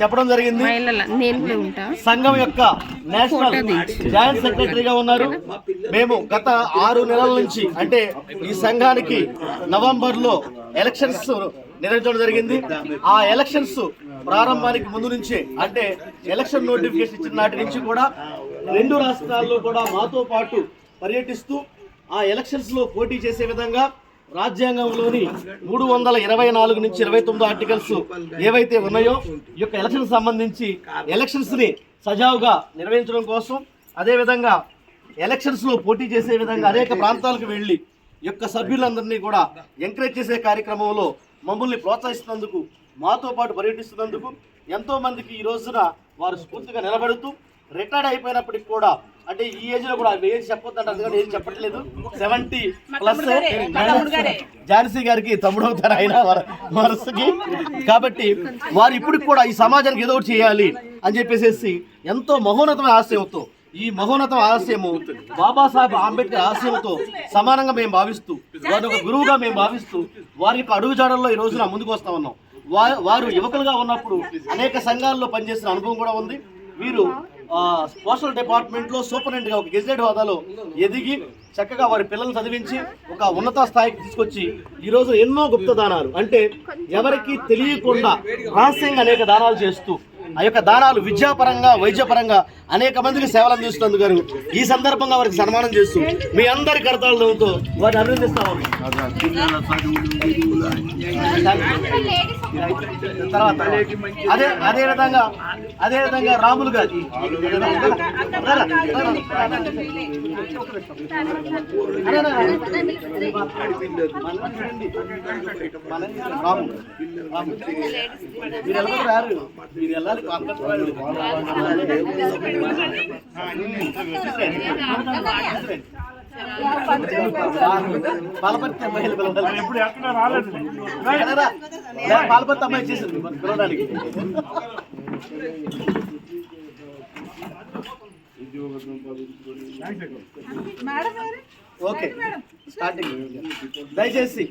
చెప్పడం జరిగింది. సంఘం యొక్క నేషనల్ జాయింట్ సెక్రటరీగా ఉన్నారు. మేము గత ఆరు నెలల నుంచి అంటే ఈ సంఘానికి నవంబర్లో ఎలక్షన్స్ నిర్వహించడం జరిగింది. ఆ ఎలక్షన్స్ ప్రారంభానికి ముందు నుంచే అంటే ఎలక్షన్ నోటిఫికేషన్ ఇచ్చిన నాటి నుంచి కూడా రెండు రాష్ట్రాల్లో కూడా మాతో పాటు పర్యటిస్తూ ఆ ఎలక్షన్స్లో పోటీ చేసే విధంగా రాజ్యాంగంలోని మూడు వందల ఇరవై నాలుగు నుంచి ఇరవై తొమ్మిది ఆర్టికల్స్ ఏవైతే ఉన్నాయో ఈ యొక్క ఎలక్షన్ సంబంధించి ఎలక్షన్స్ని సజావుగా నిర్వహించడం కోసం అదేవిధంగా ఎలక్షన్స్లో పోటీ చేసే విధంగా అనేక ప్రాంతాలకు వెళ్ళి యొక్క సభ్యులందరినీ కూడా ఎంకరేజ్ చేసే కార్యక్రమంలో మమ్మల్ని ప్రోత్సహిస్తున్నందుకు మాతో పాటు పర్యటిస్తున్నందుకు ఎంతోమందికి ఈ రోజున వారు స్ఫూర్తిగా నిలబడుతూ రిటైర్డ్ అయిపోయినప్పటికి కూడా అంటే ఈ ఏజ్లో కూడా ఏజ్ చెప్పొద్దంట అందుకని ఏజ్ చెప్పట్లేదు. సెవెంటీ ప్లస్ ఝాన్సీ గారికి తమ్ముడు అవుతారు ఆయన వర- వరుసకి కాబట్టి వారు ఇప్పటికి కూడా ఈ సమాజానికి ఏదో చేయాలి అని చెప్పేసి ఎంతో మహోన్నతమైన ఆశయంతో ఈ మహోన్నత ఆశయము బాబాసాహెబ్ అంబేద్కర్ ఆశయంతో సమానంగా మేము భావిస్తూ వారిని ఒక గురువుగా మేము భావిస్తూ వారి యొక్క అడుగుజాడల్లో ఈ రోజున ముందుకు వస్తా ఉన్నాం. వారు యువకులుగా ఉన్నప్పుడు అనేక సంఘాల్లో పనిచేసిన అనుభవం కూడా ఉంది. వీరు పోస్టల్ డిపార్ట్మెంట్లో డిపార్ట్మెంట్లో గా ఒక గెజిటెడ్ హోదాలో ఎదిగి చక్కగా వారి పిల్లల్ని చదివించి ఒక ఉన్నత స్థాయికి తీసుకొచ్చి ఈ రోజు ఎన్నో గుప్త దానాలు. అంటే ఎవరికి తెలియకుండా రహస్యంగా అనేక దానాలు చేస్తూ ఆ యొక్క దానాలు విద్యాపరంగా వైద్యపరంగా అనేక మందికి సేవలు అందిస్తున్నందుకు గారు. ఈ సందర్భంగా వారికి సన్మానం చేస్తూ మీ అందరి కరతాలతో వారిని అభినందిస్తాము. తర్వాత అదే అదే విధంగా అదే విధంగా రాములు గారు. రాము రాము. మీరు రారు. మీరు వెళ్ళాలి పాలపర్తి అమ్మాయిలు పిలవాలి ఇప్పుడు ఎక్కడ రాలేదు పాలపర్తి అమ్మాయి చేసింది పిలవడానికి ఓకే స్టార్టింగ్ దయచేసి